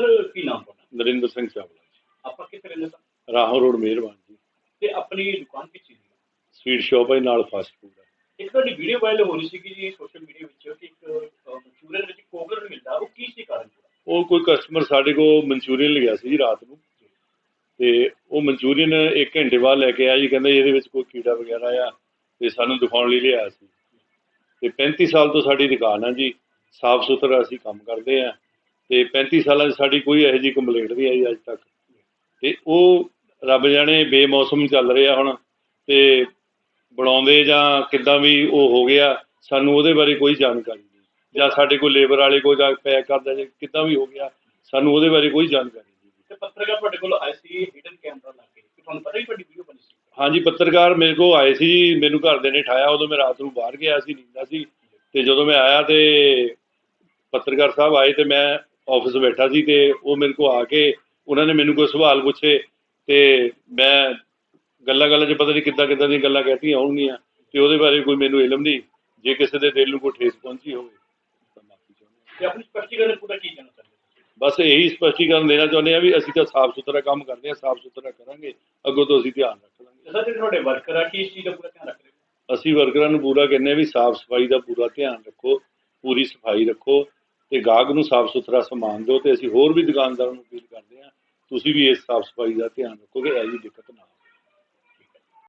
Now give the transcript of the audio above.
Sir ਕੀ ਨਾਮ ਤੁਹਾਡਾ? ਨਰਿੰਦਰ ਸਿੰਘ ਚਾਵਲਾ ਜੀ। ਆਪਾਂ ਕਿੱਥੇ ਰਹਿੰਦੇ ਸਰ? ਰਾਹੋਂ ਰੋਡ ਮਿਹਰਬਾਨ ਜੀ। ਤੇ ਆਪਣੀ ਦੁਕਾਨ ਦੀ ਹੈ? ਸਵੀਟ ਸ਼ਾਪ ਹੈ ਨਾਲ ਫਾਸਟ ਫੂਡ ਹੈ ਇੱਕ ਤੁਹਾਡੀ ਵੀਡੀਓ ਵਾਇਰਲ ਹੋ ਰਹੀ ਸੀ ਕਿ ਜੀ ਸੋਸ਼ਲ ਮੀਡੀਆ ਵਿੱਚ ਕਿ ਇੱਕ ਮਨਚੂਰੀਅਨ ਵਿੱਚ ਕੋਗਰ ਮਿਲਦਾ ਉਹ ਕੀ ਸੀ ਕਾਰਨ ਉਹ ਕੋਈ ਕਸਟਮਰ ਸਾਡੇ ਕੋਲ ਮਨਚੂਰੀਅਨ ਲਿਆ ਸੀ ਜੀ ਰਾਤ ਨੂੰ। ਤੇ ਉਹ ਮਨਚੂਰੀਅਨ 1 ਘੰਟੇ ਬਾਅਦ ਲੈ ਕੇ ਆਇਆ ਜੀ ਕਹਿੰਦਾ ਇਹਦੇ ਵਿੱਚ ਕੋਈ ਕੀੜਾ ਵਗੈਰਾ ਆ ਤੇ ਸਾਨੂੰ ਦਿਖਾਉਣ ਲਈ ਲਿਆ ਸੀ। ਤੇ 35 ਸਾਲ ਤੋਂ ਸਾਡੀ ਦੁਕਾਨ ਆ ਜੀ ਸਾਫ਼ ਸੁਥਰਾ ਅਸੀਂ ਕੰਮ ਕਰਦੇ ਆ। ਤੇ 35 ਸਾਲਾਂ 'ਚ ਸਾਡੀ ਕੋਈ ਇਹੋ ਜਿਹੀ ਕੰਪਲੇਂਟ ਨਹੀਂ ਆਈ ਅੱਜ ਤੱਕ। ਤੇ ਉਹ ਰੱਬ ਜਾਣੇ ਬੇਮੌਸਮ ਚੱਲ ਰਿਹਾ ਹੁਣ ਤੇ ਬਣਾਉਂਦੇ ਜਾਂ ਕਿੱਦਾਂ ਵੀ ਉਹ ਹੋ ਗਿਆ ਸਾਨੂੰ ਉਹਦੇ ਬਾਰੇ ਕੋਈ ਜਾਣਕਾਰੀ ਨਹੀਂ। ਜਾਂ ਸਾਡੇ ਕੋਲ ਲੇਬਰ ਵਾਲੇ ਕੋਈ ਜਾ ਪੈਕ ਕਰਦਾ ਜਾਂ ਕਿੱਦਾਂ ਵੀ ਹੋ ਗਿਆ ਸਾਨੂੰ ਉਹਦੇ ਬਾਰੇ ਕੋਈ ਜਾਣਕਾਰੀ ਨਹੀਂ। ਤੇ ਪੱਤਰਕਾਰ ਤੁਹਾਡੇ ਕੋਲ ਆਏ ਸੀ ਹਿਡਨ ਕੈਮਰਾ ਲਾ ਕੇ ਤੁਹਾਨੂੰ ਪਤਾ ਹੀ ਤੁਹਾਡੀ ਵੀਡੀਓ ਬਣੀ ਸੀ। ਹਾਂਜੀ ਪੱਤਰਕਾਰ ਮੇਰੇ ਕੋਲ ਆਏ ਸੀ ਜੀ ਮੈਨੂੰ ਘਰਦੇ ਨੇ ਠਾਇਆ ਉਦੋਂ ਮੈਂ ਰਾਤ ਨੂੰ ਬਾਹਰ ਗਿਆ ਸੀ ਨੀਂਦਾ ਸੀ ਤੇ ਜਦੋਂ ਮੈਂ ਆਇਆ ਤੇ ਪੱਤਰਕਾਰ ਸਾਹਿਬ ਆਏ ਤੇ ਮੈਂ ਆਫਿਸ ਬੈਠਾ ਸੀ ਤੇ ਉਹ ਮੇਰੇ ਕੋਲ ਆ ਕੇ ਉਹਨਾਂ ਨੇ ਮੈਨੂੰ ਕੋਈ ਸਵਾਲ ਪੁੱਛੇ ਤੇ ਮੈਂ ਗੱਲਾਂ ਗੱਲਾਂ 'ਚ ਪਤਾ ਨਹੀਂ ਕਿੱਦਾਂ ਕਿੱਦਾਂ ਦੀਆਂ ਗੱਲਾਂ ਕਹਿਤੀਆਂ ਹੋਣਗੀਆਂ ਤੇ ਉਹਦੇ ਬਾਰੇ ਕੋਈ ਮੈਨੂੰ ਇਲਮ ਨਹੀਂ ਜੇ ਕਿਸੇ ਦੇ ਦਿਲ ਨੂੰ ਕੋਈ ਠੇਸ ਪਹੁੰਚੀ ਹੋਵੇ ਤਾਂ ਮਾਫੀ ਚਾਹੁੰਦਾ ਤੇ ਆਪਣੀ ਸਪਸ਼ਟੀਕਰਨ ਪੂਰਾ ਕੀ ਚਾਹੁੰਦੇ ਬਸ ਇਹੀ ਸਪਸ਼ਟੀਕਰਨ ਦੇਣਾ ਚਾਹੁੰਦੇ ਆ ਵੀ ਅਸੀਂ ਤਾਂ ਸਾਫ਼ ਸੁਥਰਾ ਕੰਮ ਕਰਦੇ ਆ ਸਾਫ਼ ਸੁਥਰਾ ਕਰਾਂਗੇ ਅੱਗੋਂ ਤੋਂ ਅਸੀਂ ਧਿਆਨ ਰੱਖ ਲਾਂਗੇ। ਤੇ ਸਰ ਜਿਹੜੇ ਤੁਹਾਡੇ ਵਰਕਰ ਆ ਕੀ ਇਸ ਚੀਜ਼ ਦਾ ਪੂਰਾ ਧਿਆਨ ਰੱਖ ਰਹੇ ਅਸੀਂ ਵਰਕਰਾਂ ਨੂੰ ਪੂਰਾ ਕਹਿੰਦੇ ਹਾਂ ਵੀ ਸਾਫ਼ ਸਫ਼ਾਈ ਦਾ ਪੂਰਾ ਧਿਆਨ ਰੱਖੋ ਪੂਰੀ ਸਫ਼ਾਈ ਰੱਖੋ ਤੇ ਗਾਹਕ ਨੂੰ ਸਾਫ਼ ਸੁਥਰਾ ਸਮਾਨ ਦਿਓ ਤੇ ਅਸੀਂ ਹੋਰ ਵੀ ਦੁਕਾਨਦਾਰਾਂ ਨੂੰ ਅਪੀਲ ਕਰਦੇ ਹਾਂ, ਤੁਸੀਂ ਵੀ ਇਸ ਸਾਫ਼ ਸਫ਼ਾਈ ਦਾ ਧਿਆਨ ਰੱਖੋਗੇ ਇਹ ਜੀ ਦਿੱਕਤ ਨਾ ਆਵੇ।